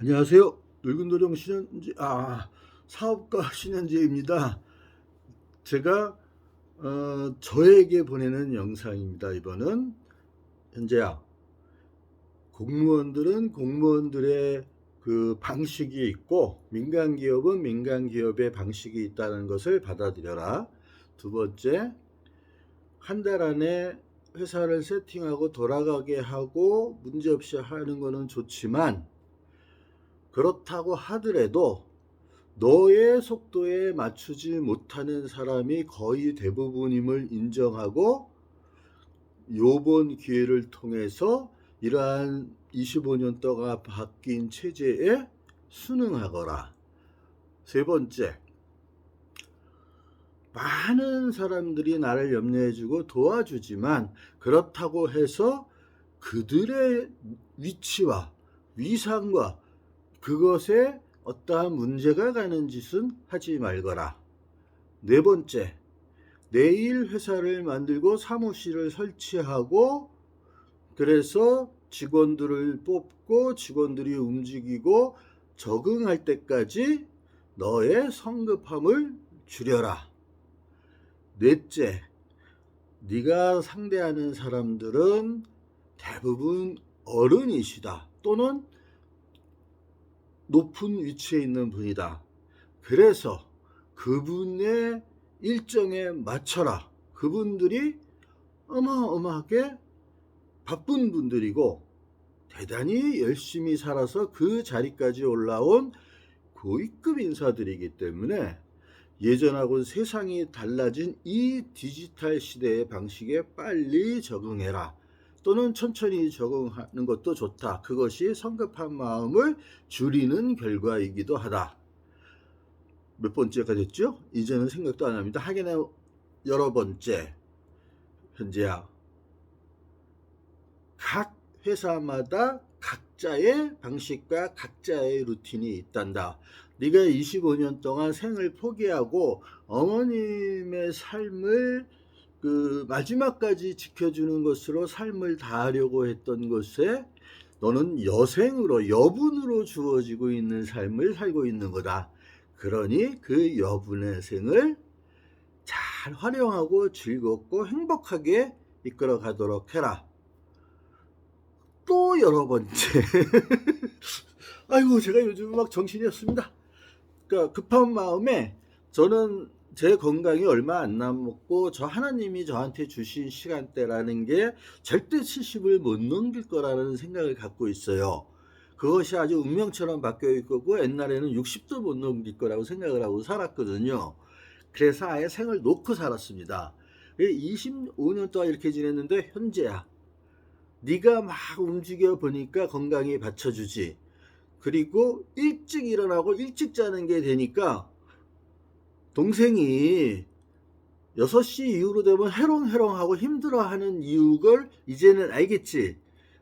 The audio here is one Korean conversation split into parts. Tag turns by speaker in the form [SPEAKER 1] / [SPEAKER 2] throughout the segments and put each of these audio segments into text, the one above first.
[SPEAKER 1] 안녕하세요. 늙은 도령 신현지 아 사업가 신현지입니다. 제가 어, 저에게 보내는 영상입니다. 이번은 현재야 공무원들은 공무원들의 그 방식이 있고 민간 기업은 민간 기업의 방식이 있다는 것을 받아들여라. 두 번째 한 달 안에 회사를 세팅하고 돌아가게 하고 문제없이 하는 거는 좋지만 그렇다고 하더라도 너의 속도에 맞추지 못하는 사람이 거의 대부분임을 인정하고 요번 기회를 통해서 이러한 25년 동안 바뀐 체제에 순응하거라. 세 번째, 많은 사람들이 나를 염려해주고 도와주지만 그렇다고 해서 그들의 위치와 위상과 그것에 어떠한 문제가 가는 짓은 하지 말거라. 네 번째, 내일 회사를 만들고 사무실을 설치하고 그래서 직원들을 뽑고 직원들이 움직이고 적응할 때까지 너의 성급함을 줄여라. 넷째, 네가 상대하는 사람들은 대부분 어른이시다. 또는 높은 위치에 있는 분이다. 그래서 그분의 일정에 맞춰라. 그분들이 어마어마하게 바쁜 분들이고 대단히 열심히 살아서 그 자리까지 올라온 고위급 인사들이기 때문에 예전하고는 세상이 달라진 이 디지털 시대의 방식에 빨리 적응해라. 또는 천천히 적응하는 것도 좋다. 그것이 성급한 마음을 줄이는 결과이기도 하다. 몇 번째가 됐죠? 이제는 생각도 안 합니다. 하기는 여러 번째. 현재야. 각 회사마다 각자의 방식과 각자의 루틴이 있단다. 네가 25년 동안 생을 포기하고 어머님의 삶을 그 마지막까지 지켜주는 것으로 삶을 다하려고 했던 것에 너는 여생으로 여분으로 주어지고 있는 삶을 살고 있는 거다. 그러니 그 여분의 생을 잘 활용하고 즐겁고 행복하게 이끌어 가도록 해라. 또 여러 번째. 아이고, 제가 요즘 막 정신이 없습니다. 그러니까 급한 마음에 저는 제 건강이 얼마 안 남았고 저 하나님이 저한테 주신 시간대라는 게 절대 70을 못 넘길 거라는 생각을 갖고 있어요. 그것이 아주 운명처럼 바뀌어 있고 옛날에는 60도 못 넘길 거라고 생각을 하고 살았거든요. 그래서 아예 생을 놓고 살았습니다. 25년 동안 이렇게 지냈는데 현재야. 네가 막 움직여 보니까 건강이 받쳐주지. 그리고 일찍 일어나고 일찍 자는 게 되니까 동생이 6시 이후로 되면 해롱해롱하고 힘들어하는 이유를 이제는 알겠지.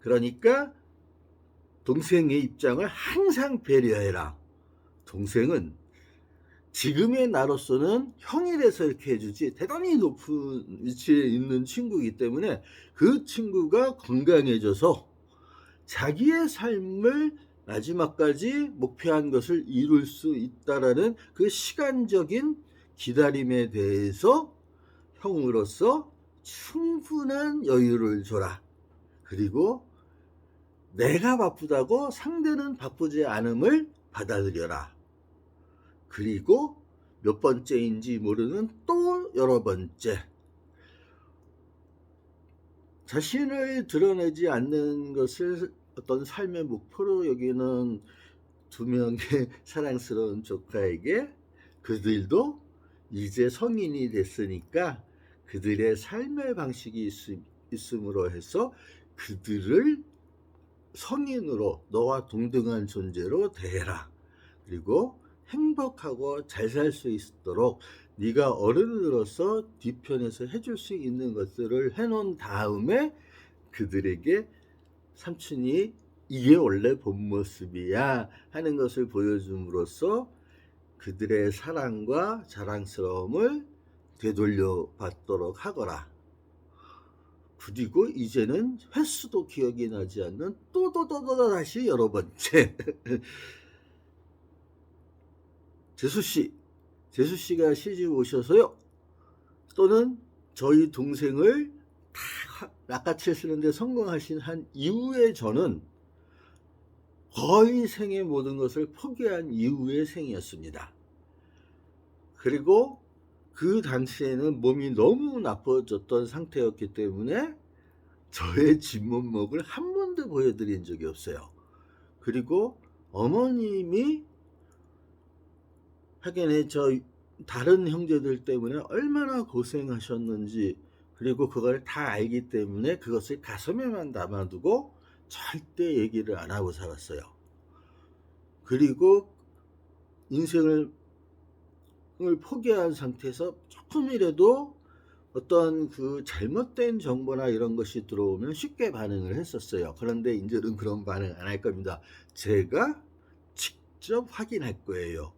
[SPEAKER 1] 그러니까 동생의 입장을 항상 배려해라. 동생은 지금의 나로서는 형이라서 이렇게 해주지 대단히 높은 위치에 있는 친구이기 때문에 그 친구가 건강해져서 자기의 삶을 마지막까지 목표한 것을 이룰 수 있다라는 그 시간적인 기다림에 대해서 형으로서 충분한 여유를 줘라. 그리고 내가 바쁘다고 상대는 바쁘지 않음을 받아들여라. 그리고 몇 번째인지 모르는 또 여러 번째. 자신을 드러내지 않는 것을 어떤 삶의 목표로 여기는 두 명의 사랑스러운 조카에게 그들도 이제 성인이 됐으니까 그들의 삶의 방식이 있음, 으로 해서 그들을 성인으로 너와 동등한 존재로 대해라. 그리고 행복하고 잘 살 수 있도록 네가 어른으로서 뒤편에서 해줄 수 있는 것들을 해놓은 다음에 그들에게 삼촌이 이게 원래 본 모습이야 하는 것을 보여줌으로써 그들의 사랑과 자랑스러움을 되돌려 받도록 하거라. 그리고 이제는 횟수도 기억이 나지 않는 또또또또 다시 여러 번째 재수 씨, 재수 씨가 시집 오셔서요. 또는 저희 동생을 다 낚아채시는데 성공하신 한 이후에 저는 거의 생의 모든 것을 포기한 이후의 생이었습니다. 그리고 그 당시에는 몸이 너무 나빠졌던 상태였기 때문에 저의 진면목을 한 번도 보여드린 적이 없어요. 그리고 어머님이 하긴 저 다른 형제들 때문에 얼마나 고생하셨는지 그리고 그걸 다 알기 때문에 그것을 가슴에만 담아두고 절대 얘기를 안 하고 살았어요. 그리고 인생을 을 포기한 상태에서 조금이라도 어떤 그 잘못된 정보나 이런 것이 들어오면 쉽게 반응을 했었어요. 그런데 이제는 그런 반응 안 할 겁니다. 제가 직접 확인할 거예요.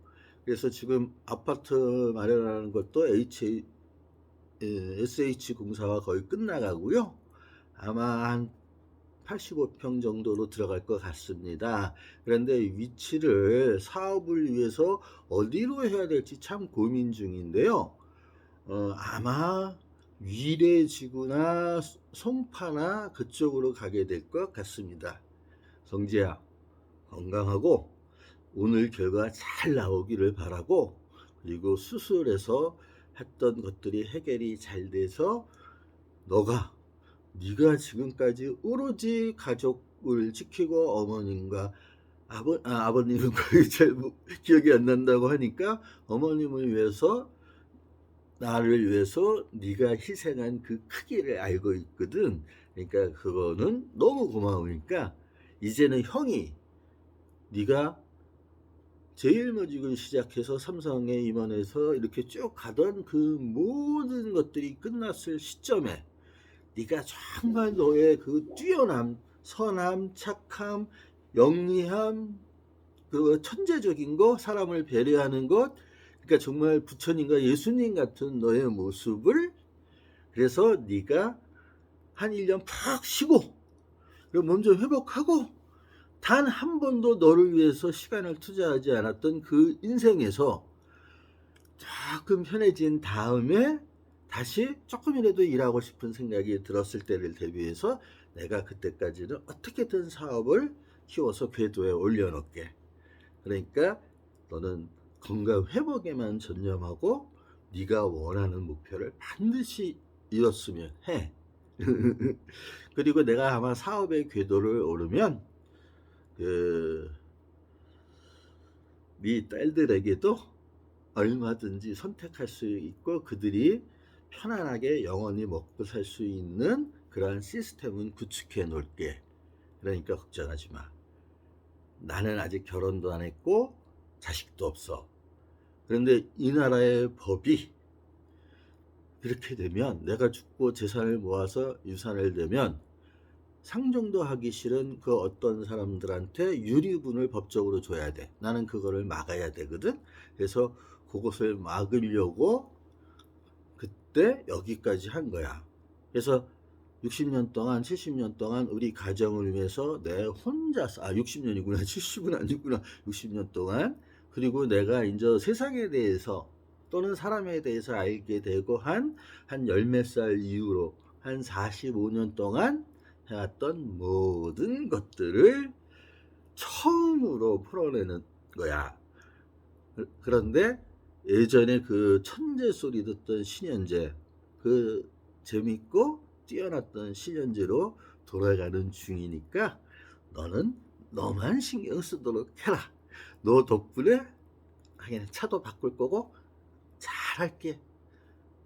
[SPEAKER 1] 그래서 지금 아파트 마련하는 것도 H, SH 공사가 거의 끝나가고요. 아마 한 85평 정도로 들어갈 것 같습니다. 그런데 위치를 사업을 위해서 어디로 해야 될지 참 고민 중인데요. 어, 아마 위례지구나 송파나 그쪽으로 가게 될 것 같습니다. 성재야, 건강하고 오늘 결과 잘 나오기를 바라고 그리고 수술해서 했던 것들이 해결이 잘 돼서 너가 네가 지금까지 오로지 가족을 지키고 어머님과 아버, 아, 아버님은 거의 잘 모- 기억이 안 난다고 하니까 어머님을 위해서 나를 위해서 네가 희생한 그 크기를 알고 있거든. 그러니까 그거는 너무 고마우니까 이제는 형이 네가 제일 먼지군 시작해서 삼성에 임원해서 이렇게 쭉 가던 그 모든 것들이 끝났을 시점에 네가 정말 너의 그 뛰어남, 선함, 착함, 영리함, 그 천재적인 거, 사람을 배려하는 것, 그러니까 정말 부처님과 예수님 같은 너의 모습을 그래서 네가 한 1년 푹 쉬고 그리고 몸좀 회복하고 단 한 번도 너를 위해서 시간을 투자하지 않았던 그 인생에서 조금 편해진 다음에 다시 조금이라도 일하고 싶은 생각이 들었을 때를 대비해서 내가 그때까지는 어떻게든 사업을 키워서 궤도에 올려놓게. 그러니까 너는 건강 회복에만 전념하고 네가 원하는 목표를 반드시 이뤘으면 해. 그리고 내가 아마 사업의 궤도를 오르면 그 네 딸들에게도 얼마든지 선택할 수 있고 그들이 편안하게 영원히 먹고 살 수 있는 그러한 시스템은 구축해 놓을게. 그러니까 걱정하지 마. 나는 아직 결혼도 안 했고 자식도 없어. 그런데 이 나라의 법이 이렇게 되면 내가 죽고 재산을 모아서 유산을 내면 상정도 하기 싫은 그 어떤 사람들한테 유리분을 법적으로 줘야 돼. 나는 그거를 막아야 되거든. 그래서 그것을 막으려고 그때 여기까지 한 거야. 그래서 60년 동안, 70년 동안 우리 가정을 위해서 내 혼자서, 아, 60년이구나. 70은 아니구나. 60년 동안. 그리고 내가 이제 세상에 대해서 또는 사람에 대해서 알게 되고 한, 한 열 몇 살 이후로 한 45년 동안 해왔던 모든 것들을 처음으로 풀어내는 거야. 그런데 예전에 그 천재 소리 듣던 신현재, 그 재밌고 뛰어났던 신현재로 돌아가는 중이니까 너는 너만 신경 쓰도록 해라. 너 덕분에 하긴 차도 바꿀 거고 잘할게.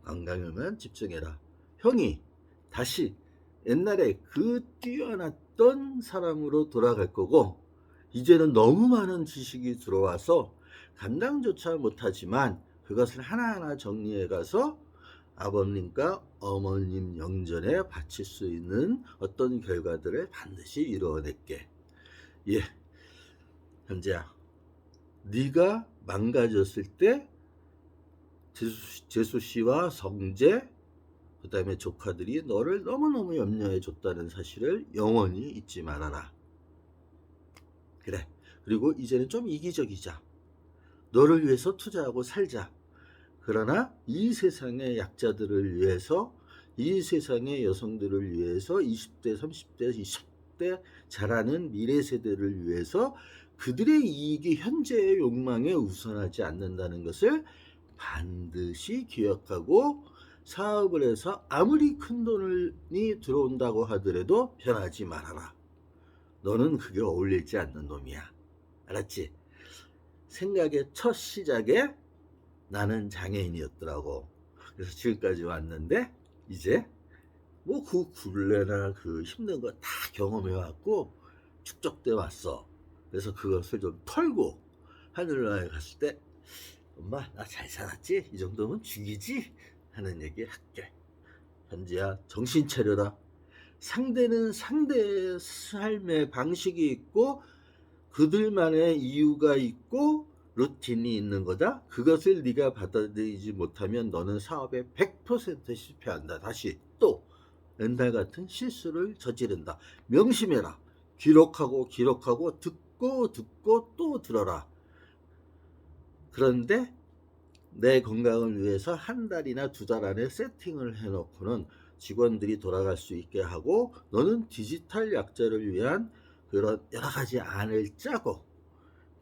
[SPEAKER 1] 건강에만 집중해라. 형이 다시 옛날에 그 뛰어났던 사람으로 돌아갈 거고 이제는 너무 많은 지식이 들어와서 감당조차 못하지만 그것을 하나하나 정리해 가서 아버님과 어머님 영전에 바칠 수 있는 어떤 결과들을 반드시 이루어낼게. 예, 현재야, 네가 망가졌을 때 재수, 재수 씨와 성재 그 다음에 조카들이 너를 너무너무 염려해 줬다는 사실을 영원히 잊지 말아라. 그래. 그리고 이제는 좀 이기적이자. 너를 위해서 투자하고 살자. 그러나 이 세상의 약자들을 위해서, 이 세상의 여성들을 위해서 20대, 30대, 20대 자라는 미래 세대를 위해서 그들의 이익이 현재의 욕망에 우선하지 않는다는 것을 반드시 기억하고 사업을 해서 아무리 큰 돈이 들어온다고 하더라도 변하지 말아라. 너는 그게 어울리지 않는 놈이야. 알았지? 생각의 첫 시작에 나는 장애인이었더라고. 그래서 지금까지 왔는데 이제 뭐 그 굴레나 그 힘든 거 다 경험해 왔고 축적돼 왔어. 그래서 그것을 좀 털고 하늘나라에 갔을 때 엄마 나 잘 살았지? 이 정도면 죽이지? 하는 얘기 할게. 현지야 정신 차려라. 상대는 상대의 삶의 방식이 있고 그들만의 이유가 있고 루틴이 있는 거다. 그것을 네가 받아들이지 못하면 너는 사업에 100% 실패한다. 다시 또 옛날 같은 실수를 저지른다. 명심해라. 기록하고 기록하고 듣고 듣고 또 들어라. 그런데 내 건강을 위해서 한 달이나 두 달 안에 세팅을 해놓고는 직원들이 돌아갈 수 있게 하고 너는 디지털 약자를 위한 그런 여러 가지 안을 짜고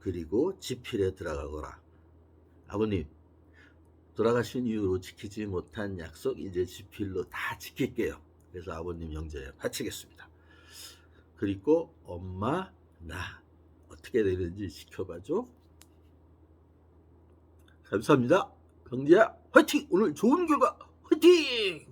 [SPEAKER 1] 그리고 지필에 들어가거라. 아버님, 돌아가신 이후로 지키지 못한 약속 이제 지필로 다 지킬게요. 그래서 아버님 영제에 바치겠습니다. 그리고 엄마, 나 어떻게 되는지 지켜봐줘. 감사합니다. 경제야 화이팅! 오늘 좋은 결과 화이팅!